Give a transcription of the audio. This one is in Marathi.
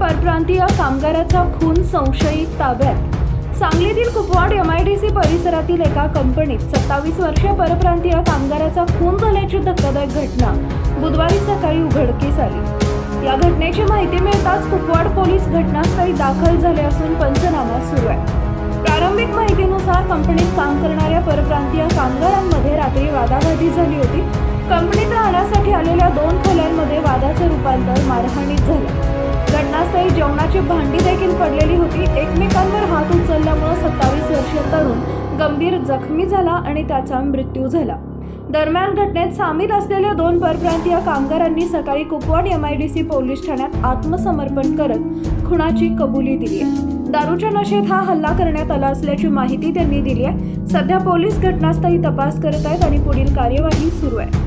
परप्रांतीय कामगाराचा खून संशयित ताब्यात. सांगलीतील कुपवाड एमआयडीसी परिसरातील एका कंपनीत सत्तावीस वर्षीय परप्रांतीय कामगाराचा खून झाल्याची धक्कादायक घटना बुधवारी सकाळी उघडकीस आली. या घटनेची माहिती मिळताच कुपवाड पोलीस घटनास्थळी दाखल झाले असून पंचनामा सुरू आहे. प्रारंभिक माहितीनुसार कंपनीत काम करणाऱ्या परप्रांतीय कामगारांमध्ये रात्री वादावादी झाली होती. कंपनीत राहण्यासाठी आलेल्या दोन झाल्यानंतर मारहाणीत झाली. घटनास्थळी जेवणाची भांडी देखील पडलेली होती. एकमेकांवर हात उचलल्यामुळे सत्तावीस वर्षीय तरुण गंभीर जखमी झाला आणि त्याचा मृत्यू झाला. दरम्यान घटनेत सामील असलेल्या दोन परप्रांतीय कामगारांनी सकाळी कुपवाड सी पोलीस ठाण्यात आत्मसमर्पण करत खुनाची कबुली दिली आहे. दारूच्या नशेत हा हल्ला करण्यात आला असल्याची माहिती त्यांनी दिली आहे. सध्या पोलीस घटनास्थळी तपास करत आहेत आणि पुढील कार्यवाही सुरू आहे.